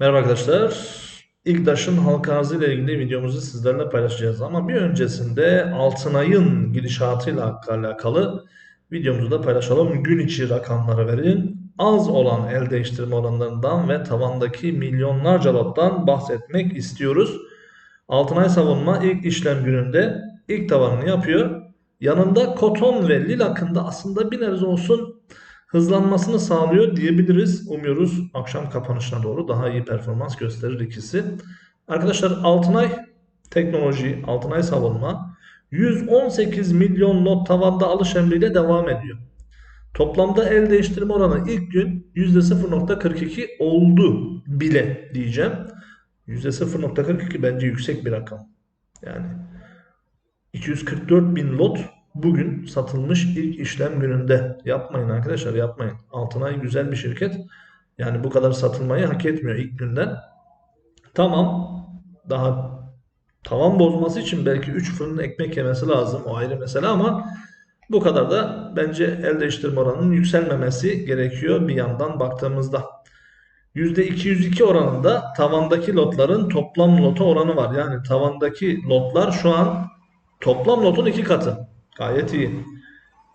Merhaba arkadaşlar. İGDAŞ'ın halka arzı ile ilgili videomuzu sizlerle paylaşacağız. Ama bir öncesinde Altınay'ın gidişatıyla alakalı videomuzu da paylaşalım. Gün içi rakamları verin. Az olan el değiştirme oranlarından ve tavandaki milyonlarca lottan bahsetmek istiyoruz. Altınay Savunma ilk işlem gününde ilk tavanını yapıyor. Yanında Koton ve Lil akında aslında bir nebze olsun hızlanmasını sağlıyor diyebiliriz. Umuyoruz akşam kapanışına doğru daha iyi performans gösterir ikisi. Arkadaşlar Altınay Teknoloji, Altınay Savunma 118 milyon not tavanda alış emriyle devam ediyor. Toplamda el değiştirme oranı ilk gün %0.42 oldu bile diyeceğim. %0.42 bence yüksek bir rakam. Yani 244 bin lot bugün satılmış ilk işlem gününde. Yapmayın arkadaşlar yapmayın. Altınay güzel bir şirket. Yani bu kadar satılmayı hak etmiyor ilk günden. Tamam daha tavan bozması için belki 3 fırın ekmek yemesi lazım. O ayrı mesele ama bu kadar da bence el değiştirme oranının yükselmemesi gerekiyor bir yandan baktığımızda. %202 oranında tavandaki lotların toplam lota oranı var. Yani tavandaki lotlar şu an toplam lotun iki katı. Gayet iyi.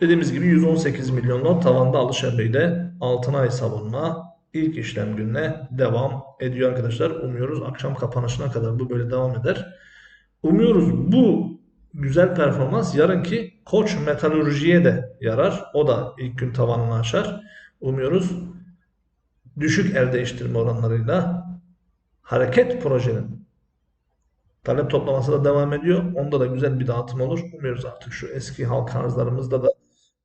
Dediğimiz gibi 118 milyon tavanda alış emriyle Altınay savunma ilk işlem gününe devam ediyor arkadaşlar. Umuyoruz akşam kapanışına kadar bu böyle devam eder. Umuyoruz bu güzel performans yarınki Koç Metalurji'ye de yarar. O da ilk gün tavanını aşar. Umuyoruz düşük el değiştirme oranlarıyla hareket projenin talep toplaması da devam ediyor. Onda da güzel bir dağıtım olur. Umuyoruz artık şu eski halk arzlarımızda da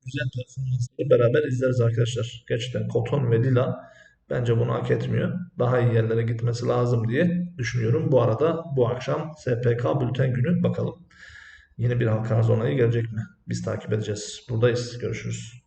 güzel performansları beraber izleriz arkadaşlar. Gerçekten Koton ve Lila bence bunu hak etmiyor. Daha iyi yerlere gitmesi lazım diye düşünüyorum. Bu arada bu akşam SPK bülten günü bakalım. Yeni bir halk arz onayı gelecek mi? Biz takip edeceğiz. Buradayız. Görüşürüz.